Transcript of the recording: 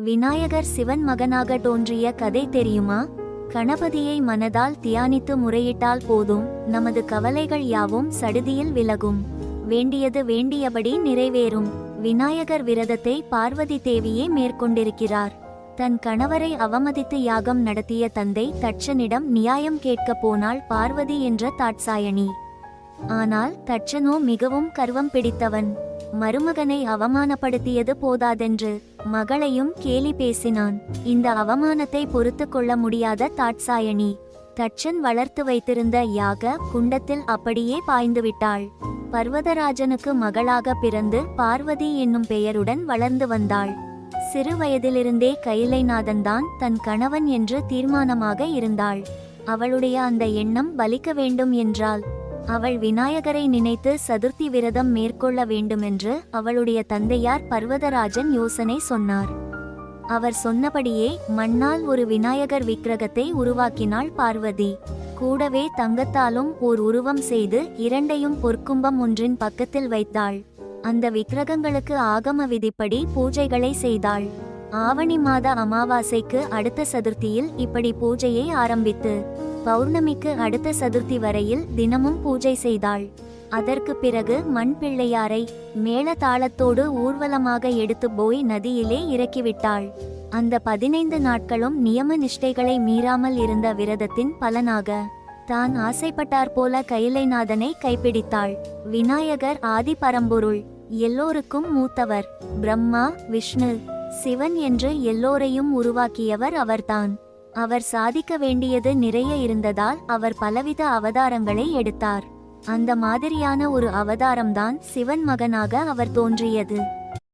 விநாயகர் சிவன் மகனாக தோன்றிய கதை தெரியுமா? கணபதியை மனதால் தியானித்து முறையிட்டால் போதும். நமது கவலைகள் யாவும் சடுதியில் விலகும். வேண்டியது வேண்டியபடி நிறைவேறும். விநாயகர் விரதத்தை பார்வதி தேவியே மேற்கொண்டிருக்கிறார். தன் கணவரை அவமதித்து யாகம் நடத்திய தந்தை தட்சனிடம் நியாயம் கேட்கப் போனாள் பார்வதி என்ற தாட்சாயணி. ஆனால் தட்சனோ மிகவும் கர்வம் பிடித்தவன். மருமகனை அவமானப்படுத்தியது போதாதென்று மகளையும் கேலி பேசினான். இந்த அவமானத்தை பொறுத்து கொள்ள முடியாத தாட்சாயணி. தட்சன் வளர்த்து வைத்திருந்த யாக குண்டத்தில் அப்படியே பாய்ந்து விட்டாள் பர்வதராஜனுக்கு மகளாக பிறந்து பார்வதி என்னும் பெயருடன் வளர்ந்து வந்தாள். சிறு வயதிலிருந்தே கைலைநாதன் தான் தன் கணவன் என்று தீர்மானமாக இருந்தாள். அவளுடைய அந்த எண்ணம் பலிக்க வேண்டும் என்றாள் அவள் விநாயகரை நினைத்து சதுர்த்தி விரதம் மேற்கொள்ள வேண்டுமென்று அவளுடைய தந்தையார் பர்வதராஜன் யோசனை சொன்னார். அவர் சொன்னபடியே மண்ணால் ஒரு விநாயகர் விக்கிரகத்தை உருவாக்கினாள் பார்வதி. கூடவே தங்கத்தாலும் ஓர் உருவம் செய்து இரண்டையும் பொற்கும்பம் ஒன்றின் பக்கத்தில் வைத்தாள். அந்த விக்கிரகங்களுக்கு ஆகம விதிப்படி பூஜைகளை செய்தாள். ஆவணி மாத அமாவாசைக்கு அடுத்த சதுர்த்தியில் இப்படி பூஜையை ஆரம்பித்து பௌர்ணமிக்கு அடுத்த சதுர்த்தி வரையில் தினமும் பூஜை செய்தாள். அதற்கு பிறகு மண் பிள்ளையாரை மேள தாளத்தோடு ஊர்வலமாக எடுத்து போய் நதியிலே இறக்கிவிட்டாள். அந்த பதினைந்து நாட்களும் நியம நிஷ்டைகளை மீறாமல் இருந்த விரதத்தின் பலனாக தான் ஆசைப்பட்டார் போல கைலைநாதனை கைப்பிடித்தாள். விநாயகர் ஆதி பரம்பொருள் எல்லோருக்கும் மூத்தவர் பிரம்மா விஷ்ணு சிவன் என்று எல்லோரையும் உருவாக்கியவர் அவர்தான். அவர் சாதிக்க வேண்டியது நிறைய இருந்ததால் அவர் பலவித அவதாரங்களை எடுத்தார். அந்த மாதிரியான ஒரு அவதாரம்தான் சிவன் மகனாக அவர் தோன்றியது.